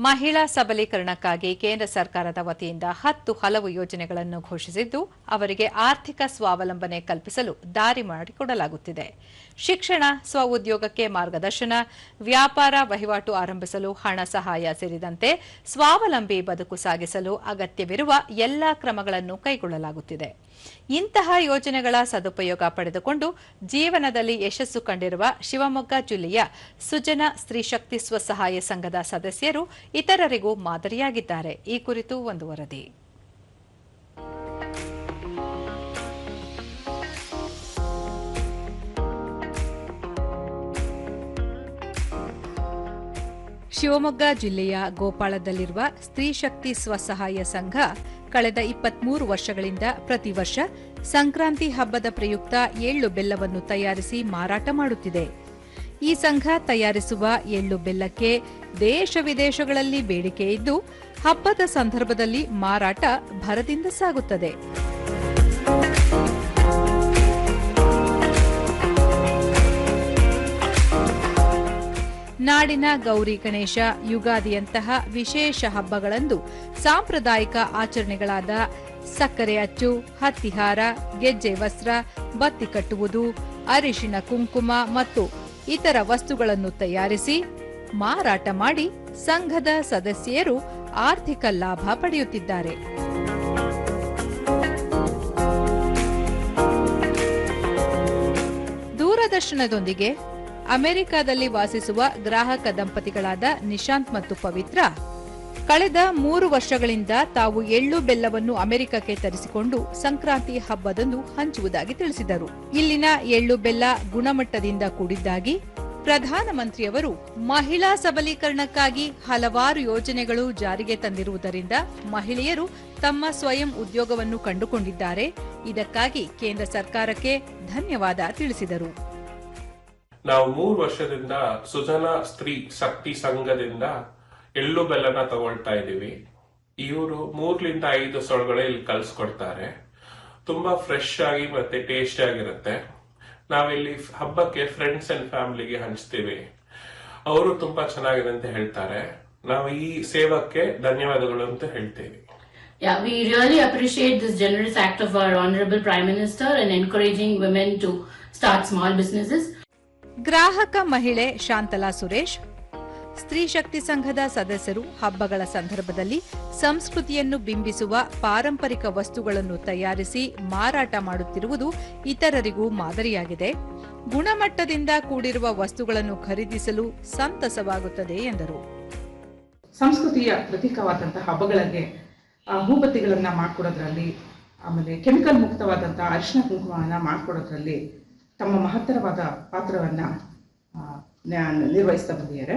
ಮಹಿಳಾ ಸಬಲೀಕರಣಕ್ಕಾಗಿ ಕೇಂದ್ರ ಸರ್ಕಾರದ ವತಿಯಿಂದ ಹತ್ತು ಹಲವು ಯೋಜನೆಗಳನ್ನು ಘೋಷಿಸಿದ್ದು, ಅವರಿಗೆ ಆರ್ಥಿಕ ಸ್ವಾವಲಂಬನೆ ಕಲ್ಪಿಸಲು ದಾರಿ ಮಾಡಿಕೊಡಲಾಗುತ್ತಿದೆ. ಶಿಕ್ಷಣ ಸ್ವಉದ್ಯೋಗಕ್ಕೆ ಮಾರ್ಗದರ್ಶನ, ವ್ಯಾಪಾರ ವಹಿವಾಟು ಆರಂಭಿಸಲು ಹಣ ಸಹಾಯ ಸೇರಿದಂತೆ ಸ್ವಾವಲಂಬಿ ಬದುಕು ಸಾಗಿಸಲು ಅಗತ್ಯವಿರುವ ಎಲ್ಲಾ ಕ್ರಮಗಳನ್ನು ಕೈಗೊಳ್ಳಲಾಗುತ್ತಿದೆ. ಇಂತಹ ಯೋಜನೆಗಳ ಸದುಪಯೋಗ ಪಡೆದುಕೊಂಡು ಜೀವನದಲ್ಲಿ ಯಶಸ್ಸು ಕಂಡಿರುವ ಶಿವಮೊಗ್ಗ ಜಿಲ್ಲೆಯ ಸುಜನ ಸ್ತ್ರೀಶಕ್ತಿ ಸ್ವಸಹಾಯ ಸಂಘದ ಸದಸ್ಯರು ಇತರರಿಗೂ ಮಾದರಿಯಾಗಿದ್ದಾರೆ. ಈ ಕುರಿತು ಒಂದು ವರದಿ. ಶಿವಮೊಗ್ಗ ಜಿಲ್ಲೆಯ ಗೋಪಾಳದಲ್ಲಿರುವ ಸ್ತ್ರೀ ಶಕ್ತಿ ಸ್ವಸಹಾಯ ಸಂಘ ಕಳೆದ ಇಪ್ಪತ್ಮೂರು ವರ್ಷಗಳಿಂದ ಪ್ರತಿ ವರ್ಷ ಸಂಕ್ರಾಂತಿ ಹಬ್ಬದ ಪ್ರಯುಕ್ತ ಎಳ್ಳು ಬೆಲ್ಲವನ್ನು ತಯಾರಿಸಿ ಮಾರಾಟ ಮಾಡುತ್ತಿದೆ. ಈ ಸಂಘ ತಯಾರಿಸುವ ಎಳ್ಳು ಬೆಲ್ಲಕ್ಕೆ ದೇಶ ವಿದೇಶಗಳಲ್ಲಿ ಬೇಡಿಕೆ ಇದ್ದು, ಹಬ್ಬದ ಸಂದರ್ಭದಲ್ಲಿ ಮಾರಾಟ ಭರದಿಂದ ಸಾಗುತ್ತದೆ. ನಾಡಿನ ಗೌರಿ ಗಣೇಶ, ಯುಗಾದಿಯಂತಹ ವಿಶೇಷ ಹಬ್ಬಗಳಂದು ಸಾಂಪ್ರದಾಯಿಕ ಆಚರಣೆಗಳಾದ ಸಕ್ಕರೆ ಅಚ್ಚು, ಹತ್ತಿಹಾರ, ಗೆಜ್ಜೆ ವಸ್ತ್ರ, ಬತ್ತಿ ಕಟ್ಟುವುದು, ಅರಿಶಿನ ಕುಂಕುಮ ಮತ್ತು ಇತರ ವಸ್ತುಗಳನ್ನು ತಯಾರಿಸಿ ಮಾರಾಟ ಮಾಡಿ ಸಂಘದ ಸದಸ್ಯರು ಆರ್ಥಿಕ ಲಾಭ ಪಡೆಯುತ್ತಿದ್ದಾರೆ. ದೂರದರ್ಶನದೊಂದಿಗೆ ಅಮೆರಿಕದಲ್ಲಿ ವಾಸಿಸುವ ಗ್ರಾಹಕ ದಂಪತಿಗಳಾದ ನಿಶಾಂತ್ ಮತ್ತು ಪವಿತ್ರ. ಕಳೆದ ಮೂರು ವರ್ಷಗಳಿಂದ ತಾವು ಎಳ್ಳು ಬೆಲ್ಲವನ್ನು ಅಮೆರಿಕಕ್ಕೆ ತರಿಸಿಕೊಂಡು ಸಂಕ್ರಾಂತಿ ಹಬ್ಬದಂದು ಹಂಚುವುದಾಗಿ ತಿಳಿಸಿದರು. ಇಲ್ಲಿನ ಎಳ್ಳು ಬೆಲ್ಲ ಗುಣಮಟ್ಟದಿಂದ ಕೂಡಿದ್ದಾಗಿ ಪ್ರಧಾನಮಂತ್ರಿಯವರು ಮಹಿಳಾ ಸಬಲೀಕರಣಕ್ಕಾಗಿ ಹಲವಾರು ಯೋಜನೆಗಳು ಜಾರಿಗೆ ತಂದಿರುವುದರಿಂದ ಮಹಿಳೆಯರು ತಮ್ಮ ಸ್ವಯಂ ಉದ್ಯೋಗವನ್ನು ಕಂಡುಕೊಂಡಿದ್ದಾರೆ. ಇದಕ್ಕಾಗಿ ಕೇಂದ್ರ ಸರ್ಕಾರಕ್ಕೆ ಧನ್ಯವಾದ ತಿಳಿಸಿದರು. ನಾವು ಮೂರು ವರ್ಷದಿಂದ ಸುಜನ ಸ್ತ್ರೀ ಶಕ್ತಿ ಸಂಘದಿಂದ ಎಳ್ಳು ಬೆಲ್ಲನ ತಗೊಳ್ತಾ ಇದ್ದೀವಿ. ಇವರು ಮೂರ್ಲಿಂದ ಐದು ಸೊಳಗಡೆ ಇಲ್ಲಿ ಕಲ್ಸ್ಕೊಡ್ತಾರೆ. ತುಂಬಾ ಫ್ರೆಶ್ ಆಗಿ ಮತ್ತೆ ಟೇಸ್ಟ್ ಆಗಿರುತ್ತೆ. ನಾವಿಲ್ಲಿ ಹಬ್ಬಕ್ಕೆ ಫ್ರೆಂಡ್ಸ್ ಅಂಡ್ ಫ್ಯಾಮಿಲಿಗೆ ಹಂಚ್ತೀವಿ. ಅವರು ತುಂಬಾ ಚೆನ್ನಾಗಿದೆ ಅಂತ ಹೇಳ್ತಾರೆ. ನಾವು ಈ ಸೇವಕ್ಕೆ ಧನ್ಯವಾದಗಳು ಅಂತ ಹೇಳ್ತೀವಿ. Yeah, we really appreciate this generous act of our Honorable Prime Minister in encouraging women to start small businesses. ಗ್ರಾಹಕ ಮಹಿಳೆ ಶಾಂತಲಾ ಸುರೇಶ್, ಸ್ತ್ರೀ ಶಕ್ತಿ ಸಂಘದ ಸದಸ್ಯರು ಹಬ್ಬಗಳ ಸಂದರ್ಭದಲ್ಲಿ ಸಂಸ್ಕೃತಿಯನ್ನು ಬಿಂಬಿಸುವ ಪಾರಂಪರಿಕ ವಸ್ತುಗಳನ್ನು ತಯಾರಿಸಿ ಮಾರಾಟ ಮಾಡುತ್ತಿರುವುದು ಇತರರಿಗೂ ಮಾದರಿಯಾಗಿದೆ. ಗುಣಮಟ್ಟದಿಂದ ಕೂಡಿರುವ ವಸ್ತುಗಳನ್ನು ಖರೀದಿಸಲು ಸಂತಸವಾಗುತ್ತದೆ ಎಂದರು. ಸಂಸ್ಕೃತಿಯ ಪ್ರತೀಕವಾದಂತಹ ಹಬ್ಬಗಳಿಗೆ ಹೂಬತ್ತಿಗಳನ್ನ ಮಾಡಿಕೊಡೋದ್ರಲ್ಲಿ, ಆಮೇಲೆ ಕೆಮಿಕಲ್ ಮುಕ್ತವಾದಂತಹ ಅರಿಶಿನ ಕುಂಕುಮವನ್ನು ಮಾಡಿಕೊಡೋದ್ರಲ್ಲಿ ತಮ್ಮ ಮಹತ್ತರವಾದ ಪಾತ್ರವನ್ನ ನಿರ್ವಹಿಸ್ತಾ ಬಂದಿದ್ದಾರೆ.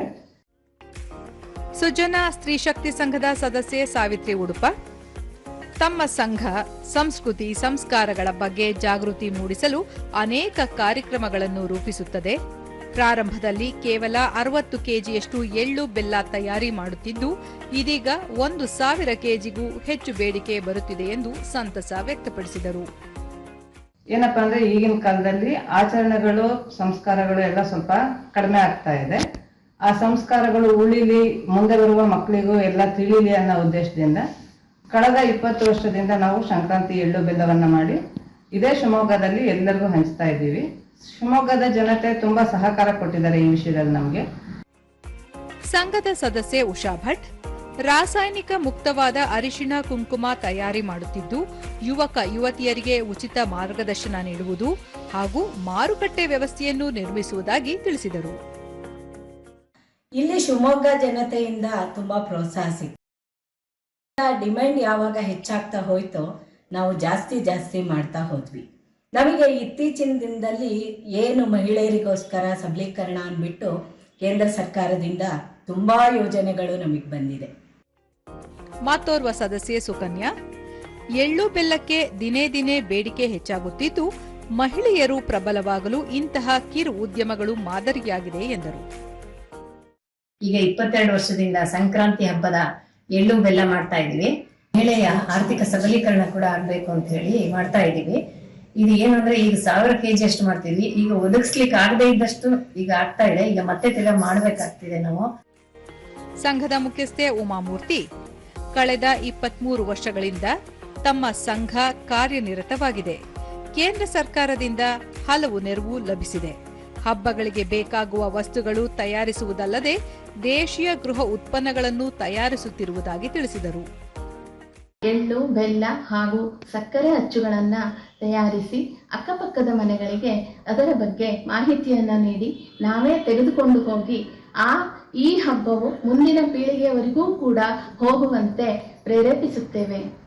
ಸುಜನ ಸ್ತ್ರೀ ಶಕ್ತಿ ಸಂಘದ ಸದಸ್ಯೆ ಸಾವಿತ್ರಿ ಉಡುಪ. ತಮ್ಮ ಸಂಘ, ಸಂಸ್ಕೃತಿ, ಸಂಸ್ಕಾರಗಳ ಬಗ್ಗೆ ಜಾಗೃತಿ ಮೂಡಿಸಲು ಅನೇಕ ಕಾರ್ಯಕ್ರಮಗಳನ್ನು ರೂಪಿಸುತ್ತದೆ. ಪ್ರಾರಂಭದಲ್ಲಿ ಕೇವಲ ಅರವತ್ತು ಕೆಜಿಯಷ್ಟು ಎಳ್ಳು ಬೆಲ್ಲ ತಯಾರಿ ಮಾಡುತ್ತಿದ್ದು, ಇದೀಗ ಒಂದು ಸಾವಿರ ಕೆಜಿಗೂ ಹೆಚ್ಚು ಬೇಡಿಕೆ ಬರುತ್ತಿದೆ ಎಂದು ಸಂತಸ ವ್ಯಕ್ತಪಡಿಸಿದರು. ಏನಪ್ಪಾ ಅಂದ್ರೆ ಈಗಿನ ಕಾಲದಲ್ಲಿ ಆಚರಣೆಗಳು, ಸಂಸ್ಕಾರಗಳು ಎಲ್ಲ ಸ್ವಲ್ಪ ಕಡಿಮೆ ಆಗ್ತಾ ಇದೆ. ಆ ಸಂಸ್ಕಾರಗಳು ಉಳಿಲಿ, ಮುಂದೆ ಬರುವ ಮಕ್ಕಳಿಗೂ ಎಲ್ಲ ತಿಳಿಲಿ ಅನ್ನೋ ಉದ್ದೇಶದಿಂದ ಕಳೆದ ಇಪ್ಪತ್ತು ವರ್ಷದಿಂದ ನಾವು ಸಂಕ್ರಾಂತಿ ಎಳ್ಳು ಬೆಲ್ಲವನ್ನ ಮಾಡಿ ಇದೇ ಶಿವಮೊಗ್ಗದಲ್ಲಿ ಎಲ್ಲರಿಗೂ ಹಂಚ್ತಾ ಇದ್ದೀವಿ. ಶಿವಮೊಗ್ಗದ ಜನತೆ ತುಂಬಾ ಸಹಕಾರ ಕೊಟ್ಟಿದ್ದಾರೆ ಈ ವಿಷಯದಲ್ಲಿ ನಮಗೆ. ಸಂಘದ ಸದಸ್ಯೆ ಉಷಾ ಭಟ್ ರಾಸಾಯನಿಕ ಮುಕ್ತವಾದ ಅರಿಶಿಣ ಕುಂಕುಮ ತಯಾರಿ ಮಾಡುತ್ತಿದ್ದು, ಯುವಕ ಯುವತಿಯರಿಗೆ ಉಚಿತ ಮಾರ್ಗದರ್ಶನ ನೀಡುವುದು ಹಾಗೂ ಮಾರುಕಟ್ಟೆ ವ್ಯವಸ್ಥೆಯನ್ನು ನಿರ್ಮಿಸುವುದಾಗಿ ತಿಳಿಸಿದರು. ಇಲ್ಲಿ ಶಿವಮೊಗ್ಗ ಜನತೆಯಿಂದ ತುಂಬಾ ಪ್ರೋತ್ಸಾಹ ಡಿಮ್ಯಾಂಡ್ ಯಾವಾಗ ಹೆಚ್ಚಾಗ್ತಾ ಹೋಯ್ತೋ ನಾವು ಜಾಸ್ತಿ ಜಾಸ್ತಿ ಮಾಡ್ತಾ ಹೋದ್ವಿ. ನಮಗೆ ಇತ್ತೀಚಿನ ದಿನದಲ್ಲಿ ಏನು ಮಹಿಳೆಯರಿಗೋಸ್ಕರ ಸಬಲೀಕರಣ ಅಂದ್ಬಿಟ್ಟು ಕೇಂದ್ರ ಸರ್ಕಾರದಿಂದ ತುಂಬಾ ಯೋಜನೆಗಳು ನಮಗೆ ಬಂದಿದೆ. ಮತ್ತೋರ್ವ ಸದಸ್ಯೆ ಸುಕನ್ಯಾ ಎಳ್ಳು ಬೆಲ್ಲಕ್ಕೆ ದಿನೇ ದಿನೇ ಬೇಡಿಕೆ ಹೆಚ್ಚಾಗುತ್ತಿದ್ದು ಮಹಿಳೆಯರು ಪ್ರಬಲವಾಗಲು ಇಂತಹ ಕಿರು ಉದ್ಯಮಗಳು ಮಾದರಿಯಾಗಿದೆ ಎಂದರು. ಈಗ ಇಪ್ಪತ್ತೆರಡು ವರ್ಷದಿಂದ ಸಂಕ್ರಾಂತಿ ಹಬ್ಬದ ಎಳ್ಳು ಬೆಲ್ಲ ಮಾಡ್ತಾ ಇದೀವಿ ಮಹಿಳೆಯ ಆರ್ಥಿಕ ಸಬಲೀಕರಣ ಕೂಡ ಆಗ್ಬೇಕು ಅಂತ ಹೇಳಿ ಮಾಡ್ತಾ ಇದೀವಿ ಇದು ಏನು ಅಂದ್ರೆ ಈಗ ಸಾವಿರ ಕೆಜಿ ಅಷ್ಟು ಮಾಡ್ತೀವಿ. ಈಗ ಒದಗಿಸ್ಲಿಕ್ಕೆ ಆಗದೆ ಇದ್ದಷ್ಟು ಈಗ ಆಗ್ತಾ ಇದೆ. ಈಗ ಮತ್ತೆ ತಿರ್ಗಾ ಮಾಡ್ಬೇಕಾಗ್ತಿದೆ ನಾವು. ಸಂಘದ ಮುಖ್ಯಸ್ಥೆ ಉಮಾಮೂರ್ತಿ ಕಳೆದ ಇಪ್ಪತ್ಮೂರು ವರ್ಷಗಳಿಂದ ತಮ್ಮ ಸಂಘ ಕಾರ್ಯನಿರತವಾಗಿದೆ. ಕೇಂದ್ರ ಸರ್ಕಾರದಿಂದ ಹಲವು ನೆರವು ಲಭಿಸಿದೆ. ಹಬ್ಬಗಳಿಗೆ ಬೇಕಾಗುವ ವಸ್ತುಗಳು ತಯಾರಿಸುವುದಲ್ಲದೆ ದೇಶೀಯ ಗೃಹ ಉತ್ಪನ್ನಗಳನ್ನು ತಯಾರಿಸುತ್ತಿರುವುದಾಗಿ ತಿಳಿಸಿದರು. ಎಳ್ಳು, ಬೆಲ್ಲ ಹಾಗೂ ಸಕ್ಕರೆ ಅಚ್ಚುಗಳನ್ನು ತಯಾರಿಸಿ ಅಕ್ಕಪಕ್ಕದ ಮನೆಗಳಿಗೆ ಅದರ ಬಗ್ಗೆ ಮಾಹಿತಿಯನ್ನು ನೀಡಿ ನಾವೇ ತೆಗೆದುಕೊಂಡು ಹೋಗಿ ಆ ಈ ಹಬ್ಬವು ಮುಂದಿನ ಪೀಳಿಗೆಯವರೆಗೂ ಕೂಡ ಹೋಗುವಂತೆ ಪ್ರೇರೇಪಿಸುತ್ತೇವೆ.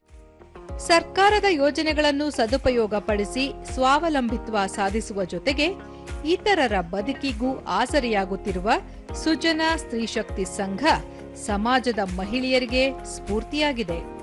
ಸರ್ಕಾರದ ಯೋಜನೆಗಳನ್ನು ಸದುಪಯೋಗಪಡಿಸಿ ಸ್ವಾವಲಂಬಿತ್ವ ಸಾಧಿಸುವ ಜೊತೆಗೆ ಇತರರ ಬದುಕಿಗೂ ಆಸರೆಯಾಗುತ್ತಿರುವ ಸುಜನಾ ಸ್ತ್ರೀಶಕ್ತಿ ಸಂಘ ಸಮಾಜದ ಮಹಿಳೆಯರಿಗೆ ಸ್ಫೂರ್ತಿಯಾಗಿದೆ.